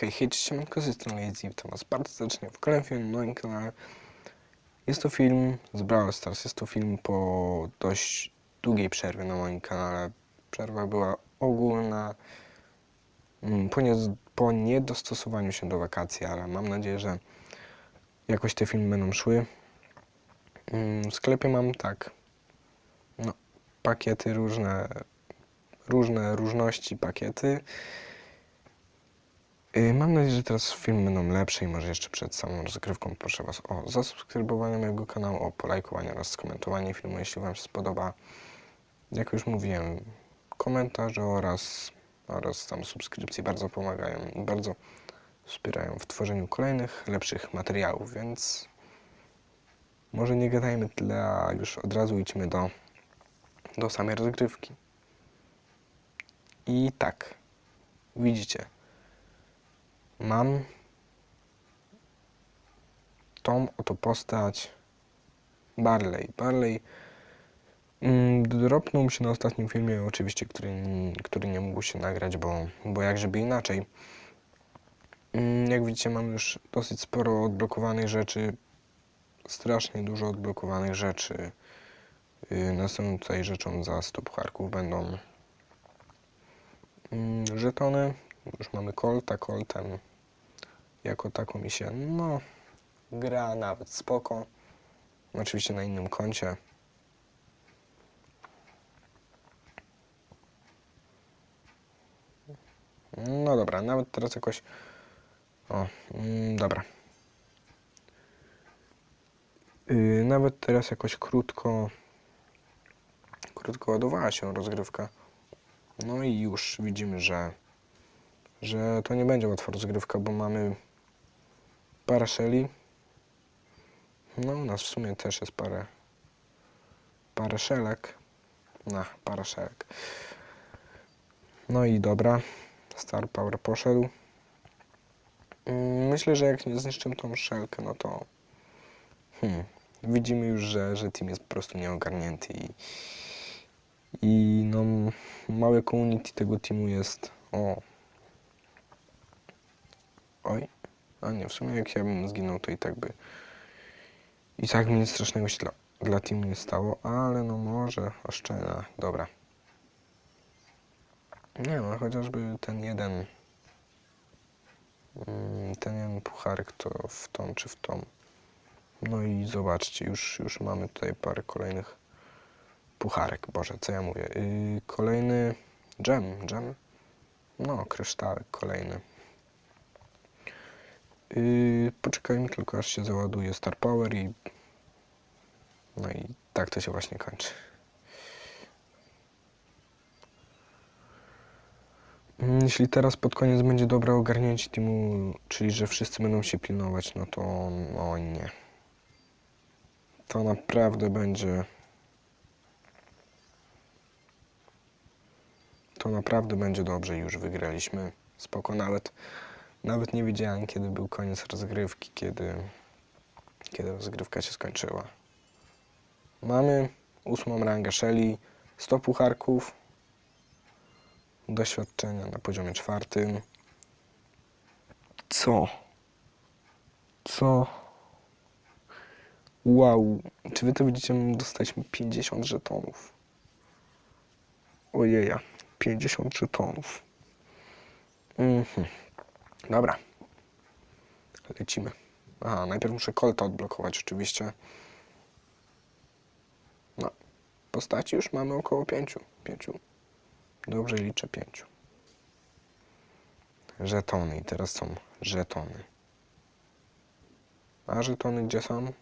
Okej, hej, cześć, siemanko, z tej strony Lazy, witam was bardzo serdecznie w kolejnym filmie na moim kanale. Jest to film z Brawl Stars, jest to film po dość długiej przerwie na moim kanale. Przerwa była ogólna mm, po, po niedostosowaniu się do wakacji, ale mam nadzieję, że jakoś te filmy będą szły. Mm, W sklepie mam tak, no, pakiety różne, różne różności pakiety. Y, Mam nadzieję, że teraz filmy będą lepsze i może jeszcze przed samą rozgrywką proszę Was o zasubskrybowanie mojego kanału, o polajkowanie oraz skomentowanie filmu, jeśli Wam się spodoba. Jak już mówiłem, komentarze oraz, oraz tam subskrypcje bardzo pomagają i bardzo wspierają w tworzeniu kolejnych, lepszych materiałów, więc może nie gadajmy tyle, a już od razu idźmy do, do samej rozgrywki. I tak, widzicie, mam tą oto postać Barley. Barley mm, dropnął się na ostatnim filmie, oczywiście, który, który nie mógł się nagrać, bo, bo jak żeby inaczej. Mm, Jak widzicie, mam już dosyć sporo odblokowanych rzeczy, strasznie dużo odblokowanych rzeczy. Yy, Następną tutaj rzeczą za 100 pucharków będą mm, żetony. Już mamy Colta, Coltem jako taką mi się, no, gra nawet spoko. Oczywiście na innym koncie. No dobra, nawet teraz jakoś. O, mm, dobra. Yy, nawet teraz jakoś krótko. Krótko ładowała się rozgrywka. No i już widzimy, że że to nie będzie łatwa rozgrywka, bo mamy parę. No, u nas w sumie też jest parę, parę szelek. No, parę szelek. No i dobra, Star Power poszedł. Mm, Myślę, że jak nie zniszczymy tą szelkę, no to hmm, widzimy już, że, że team jest po prostu nieogarnięty i, i no, małe community tego teamu jest o Oj, a nie, w sumie jak ja bym zginął, to i tak by... I tak mi nic strasznego się dla, dla teamu nie stało, ale no może oszczędza. Dobra. Nie no, chociażby ten jeden... mm, Ten jeden pucharek to w tą czy w tą. No i zobaczcie, już, już mamy tutaj parę kolejnych pucharek. Boże, co ja mówię? Yy, kolejny gem, gem? No, kryształek kolejny. Yy, poczekajmy tylko aż się załaduje Star Power i no i tak to się właśnie kończy. Mm, Jeśli teraz pod koniec będzie dobre ogarnięcie teamu, czyli że wszyscy będą się pilnować, no to no nie. To naprawdę będzie to naprawdę będzie dobrze, już wygraliśmy. Spoko nawet nawet nie wiedziałem, kiedy był koniec rozgrywki, kiedy, kiedy rozgrywka się skończyła. Mamy ósmą rangę Shelly, 100 pucharków, doświadczenia na poziomie czwartym. Co? Co? Wow, czy wy to widzicie? Dostaliśmy 50 żetonów. Ojeja, 50 żetonów. Mhm. Dobra. Lecimy. Aha, najpierw muszę kolta odblokować oczywiście. No. Postaci już mamy około pięciu. Pięciu. Dobrze liczę pięciu. Żetony. I teraz są żetony. A żetony gdzie są?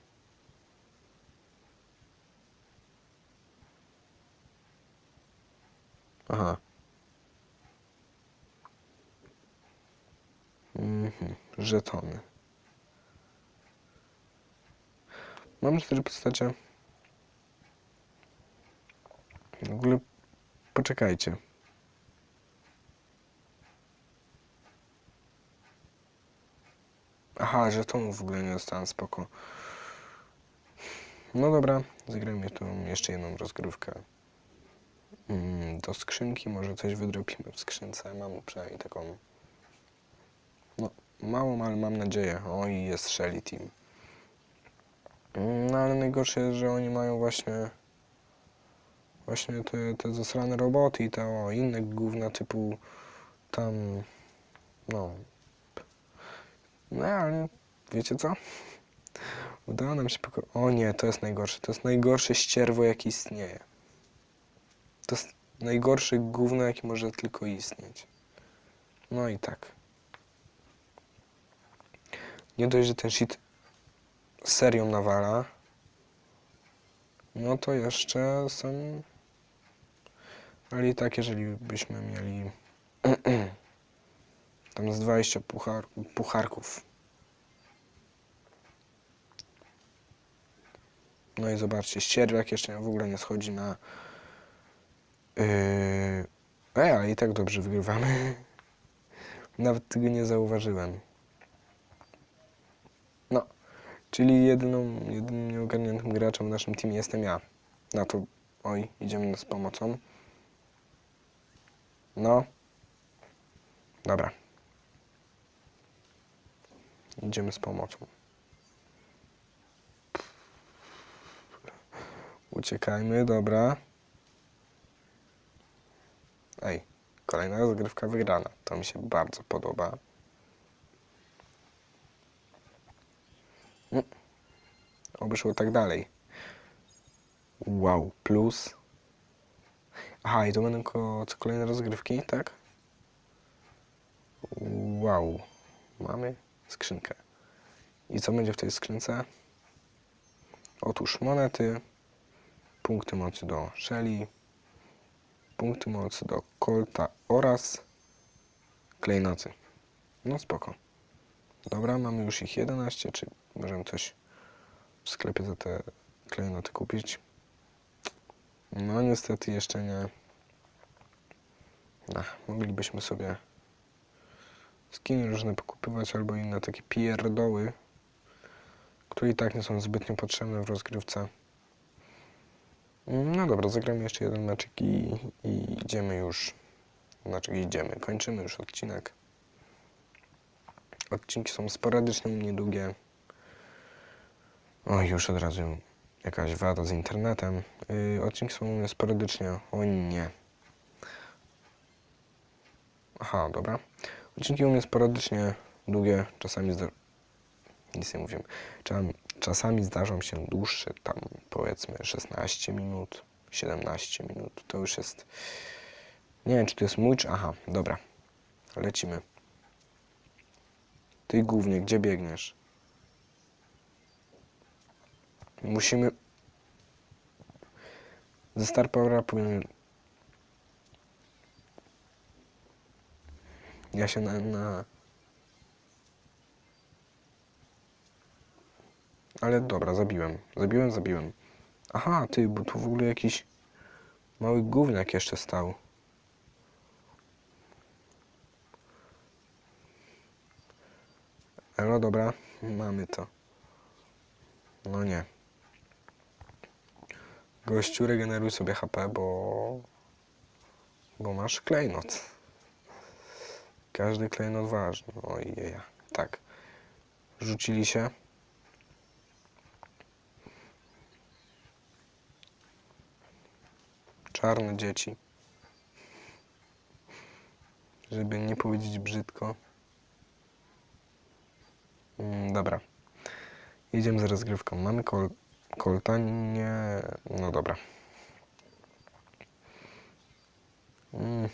Aha. Mhm, żetony. Mam cztery postacie. W ogóle poczekajcie. Aha, żetonów w ogóle nie dostałem, spoko. No dobra, zagrajmy tu jeszcze jedną rozgrywkę. Mm, do skrzynki może coś wydropimy w skrzynce. Mam przynajmniej taką małą, ale mam nadzieję. O, i jest Shelly Team. Mm, No ale najgorsze jest, że oni mają właśnie właśnie te, te zasrane roboty i te o, inne gówna typu tam no no ale wiecie co? Udało nam się poko- O nie, to jest najgorsze. To jest najgorsze ścierwo, jakie istnieje. To jest najgorsze gówno, jakie może tylko istnieć. No i tak. Nie dość, że ten shit serią nawala, no to jeszcze są... Ale i tak, jeżeli byśmy mieli tam z 20 puchar, pucharków. No i zobaczcie, ścierwiak jeszcze w ogóle nie schodzi na... Yy... Ej, ale i tak dobrze wygrywamy. Nawet tego nie zauważyłem. No, czyli jedyną, jedynym nieogarniętym graczem w naszym teamie jestem ja. Na to, oj, idziemy z pomocą. No. Dobra. Idziemy z pomocą. Uciekajmy, dobra. Ej, kolejna rozgrywka wygrana. To mi się bardzo podoba. Oby szło tak dalej. Wow, plus. Aha, i to będą co kolejne rozgrywki, tak? Wow, mamy skrzynkę. I co będzie w tej skrzynce? Otóż monety, punkty mocy do Shelly, punkty mocy do Colta oraz klejnocy. No spoko. Dobra, mamy już ich 11, czy możemy coś w sklepie za te klejnoty kupić? No niestety jeszcze nie. Ach, moglibyśmy sobie skiny różne pokupywać albo inne takie pierdoły, które i tak nie są zbytnio potrzebne w rozgrywce. No dobra, zagramy jeszcze jeden meczek i, i idziemy już. Znaczy idziemy, kończymy już odcinek. Odcinki są sporadycznie, niedługie. O, już od razu jakaś wada z internetem. Yy, odcinki są sporadycznie. O nie. Aha, dobra. Odcinki u mnie sporadycznie długie, czasami zda... nic nie. Czasami, czasami zdarzą się dłuższe, tam powiedzmy 16 minut, 17 minut. To już jest... Nie wiem, czy to jest mój, czy... Aha, dobra. Lecimy. Ty głównie, gdzie biegniesz? Musimy... Ze Star Powera. Ja się na, na... Ale dobra, zabiłem. Zabiłem, zabiłem. Aha, ty, bo tu w ogóle jakiś mały gówniak jeszcze stał. No dobra, mamy to. No nie. Gościu, regeneruj sobie HP, bo... Bo masz klejnot. Każdy klejnot ważny. Ojeja. Tak. Rzucili się. Czarne dzieci. Żeby nie powiedzieć brzydko. Mm, dobra. Jedziemy z rozgrywką. Mamy kol kolta? Nie. No dobra. Mm.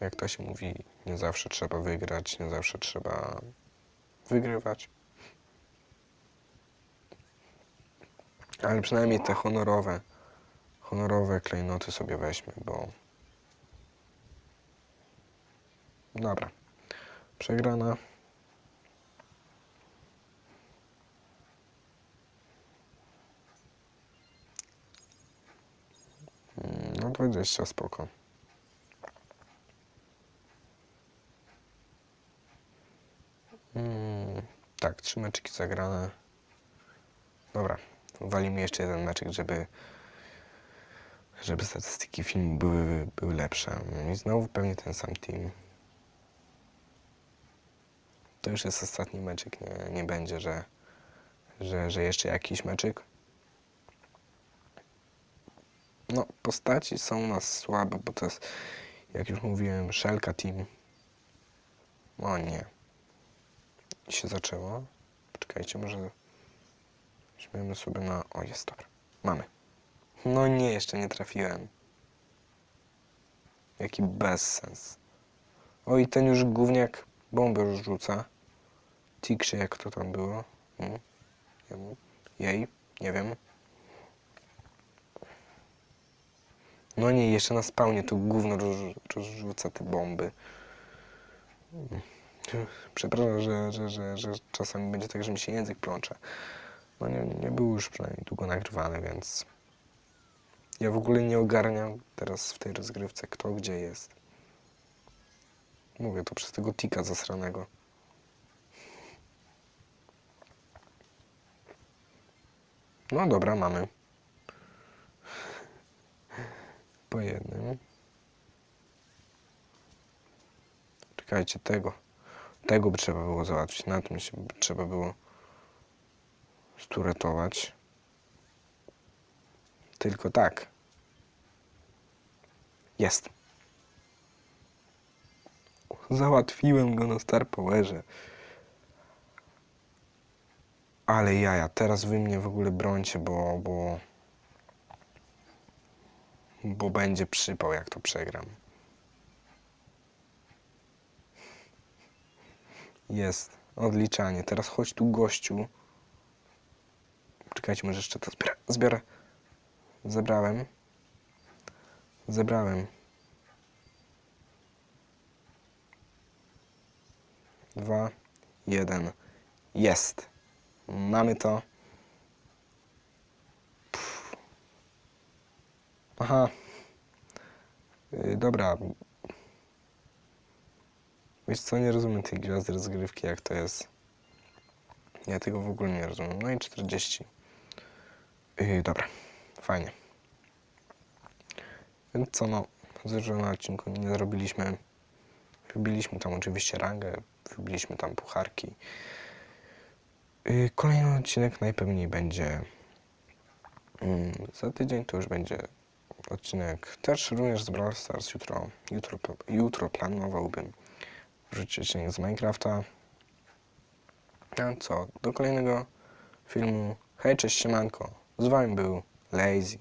Jak to się mówi, nie zawsze trzeba wygrać, nie zawsze trzeba wygrywać. Ale przynajmniej te honorowe, honorowe klejnoty sobie weźmy, bo... Dobra. Przegrana. Mm, No 20 spoko. Mm, tak, trzy meczki zagrane. Dobra, walimy jeszcze jeden meczek, żeby żeby statystyki filmu były, były lepsze. I znowu pewnie ten sam team. To już jest ostatni meczyk, nie, nie będzie, że, że, że jeszcze jakiś meczyk. No, postaci są u nas słabe, bo to jest, jak już mówiłem, Shelka Team. O nie. I się zaczęło. Poczekajcie, może weźmiemy sobie na... O, jest, dobra. Mamy. No nie, jeszcze nie trafiłem. Jaki bezsens. O, i ten już gówniak bombę rozrzuca. Tikrzy, jak to tam było. Mm. Wiem. Jej, nie wiem. No nie, jeszcze na spawnie tu gówno rozrzuca te bomby. Przepraszam, że, że, że, że czasami będzie tak, że mi się język plącze. No nie, nie był już przynajmniej długo nagrywany, więc ja w ogóle nie ogarniam teraz w tej rozgrywce, kto gdzie jest. Mówię to przez tego tika zasranego. No dobra, mamy. Po jednym. Czekajcie, tego. Tego by trzeba było załatwić. Na tym się trzeba było sturetować. Tylko tak. Jest. Załatwiłem go na Star Powerze. Ale jaja, teraz wy mnie w ogóle brońcie, bo, bo, bo będzie przypał, jak to przegram. Jest, odliczanie. Teraz chodź tu, gościu. Czekajcie, może jeszcze to zbiorę. zbiorę. Zebrałem. Zebrałem. Dwa, jeden. Jest. Mamy to. Aha. Yy, dobra. Wiesz co, nie rozumiem tej gwiazdy rozgrywki, jak to jest. Ja tego w ogóle nie rozumiem. No i 40. Yy, dobra, fajnie. Więc co, no, zresztą na odcinku nie zrobiliśmy. Wbiliśmy tam oczywiście rangę, wbiliśmy tam pucharki. Yy, kolejny odcinek najpewniej będzie mm, za tydzień, to już będzie odcinek też również z Brawl Stars jutro. Jutro, jutro planowałbym wrzucić odcinek z Minecrafta. A co, do kolejnego filmu. Hej, cześć, siemanko. Z wami był Lazy.